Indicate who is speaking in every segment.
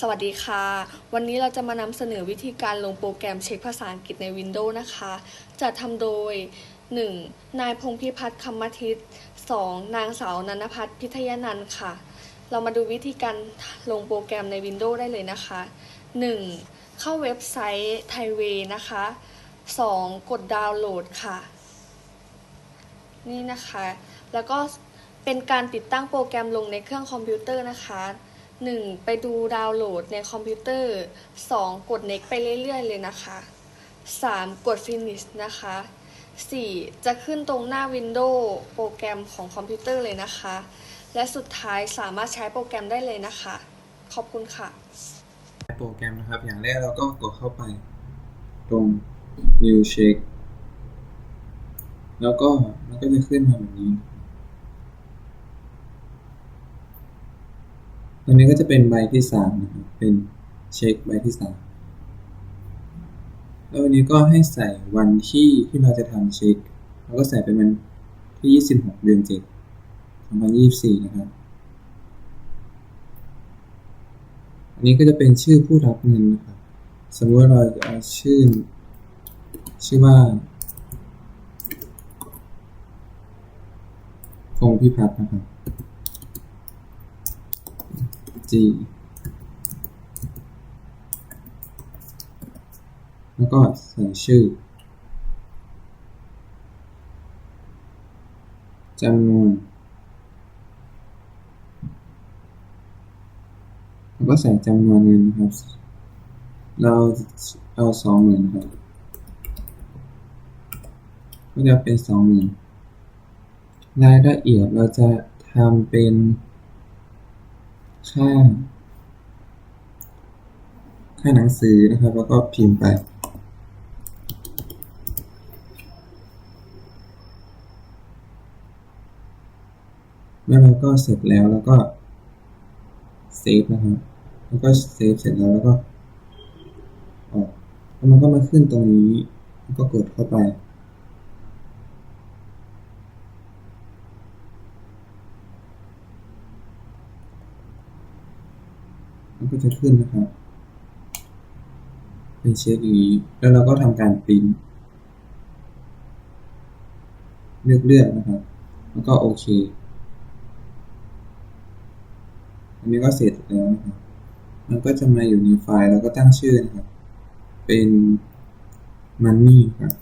Speaker 1: สวัสดีค่ะ วันนี้เราจะมานำเสนอวิธีการลงโปรแกรมเช็คภาษาอังกฤษใน Windows นะคะ จะทำโดย 1. นายพงพิพัฒน์คำมทิต 2. นางสาวนันพัฒน์พิทยานันท์ค่ะ เรามาดูวิธีการลงโปรแกรมใน Windows ได้เลยนะคะ 1. เข้าเว็บไซต์ Thaiway นะคะ 2. กดดาวน์โหลดค่ะ นี่นะคะ แล้วก็เป็นการติดตั้งโปรแกรมลงในเครื่องคอมพิวเตอร์นะคะ 1. ไปดูดาวน์โหลดในคอมพิวเตอร์ 2. กด next ไปเรื่อยๆ เลยนะคะ 3. กด finish นะคะ 4. จะขึ้นตรงหน้า Windows โปรแกรมของคอมพิวเตอร์เลยนะคะ และสุดท้ายสามารถใช้โปรแกรมได้เลยนะคะ ขอบคุณค่ะ
Speaker 2: โปรแกรมนะครับ อย่างแรกเราก็กดเข้าไป ตรง new check แล้วก็มันก็จะขึ้นมาแบบนี้ ตรงนี้ก็จะเป็นใบที่สามนะครับเป็นเช็คใบที่สามแล้ววันนี้ก็ให้ใส่วันที่ที่เราจะทำเช็คเราก็ใส่เป็นวันที่ 26 เดือน7 2024 นะครับ อันนี้ก็จะเป็นชื่อผู้รับเงินนะครับ สมมติว่าเราจะเอาชื่อ ชื่อว่าพงพิพัฒน์นะครับ G แล้วก็ใส่ชื่อจำนวน แล้วก็ใส่จำนวนเงินครับ เราเอาสองหมื่นครับ ก็จะเป็นสองหมื่นรายละเอียดเราจะทำเป็น ค่า ค่าหนังสือนะครับ แล้วก็พิมพ์ไปเมื่อเราก็เสร็จแล้วแล้วก็เซฟนะครับแล้วก็เซฟเสร็จแล้วแล้วก็ออกแล้วมันก็มาขึ้นตรงนี้แล้วก็กดเข้าไป มันก็จะขึ้นนะครับเป็นเช็คอย่างนี้ แล้วเราก็ทำการปริ้นเลือกเลือกนะครับ แล้วก็โอเค อันนี้ก็เสร็จแล้วนะครับ มันก็จะมาอยู่ในไฟล์แล้วก็ตั้งชื่อนะครับ เป็น money ครับ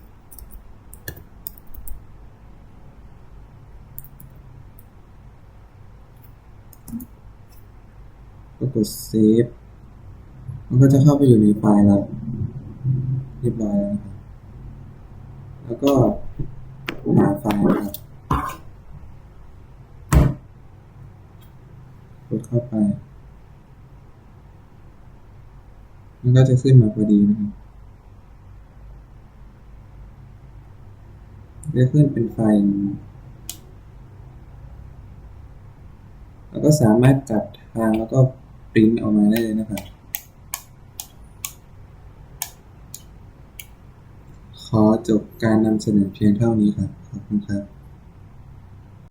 Speaker 2: ก็กดเซฟมันก็จะเข้าไปอยู่ในไฟล์เราเรียบร้อยแล้วแล้วก็หาไฟล์นะครับกดเข้าไปมันก็จะขึ้นมาพอดีนะครับจะขึ้นเป็นไฟล์แล้วก็สามารถจัดทางแล้วก็ ปริ้นออกมาได้เลยนะครับ ขอจบการนำเสนอเพียงเท่านี้ครับ ขอบคุณครับ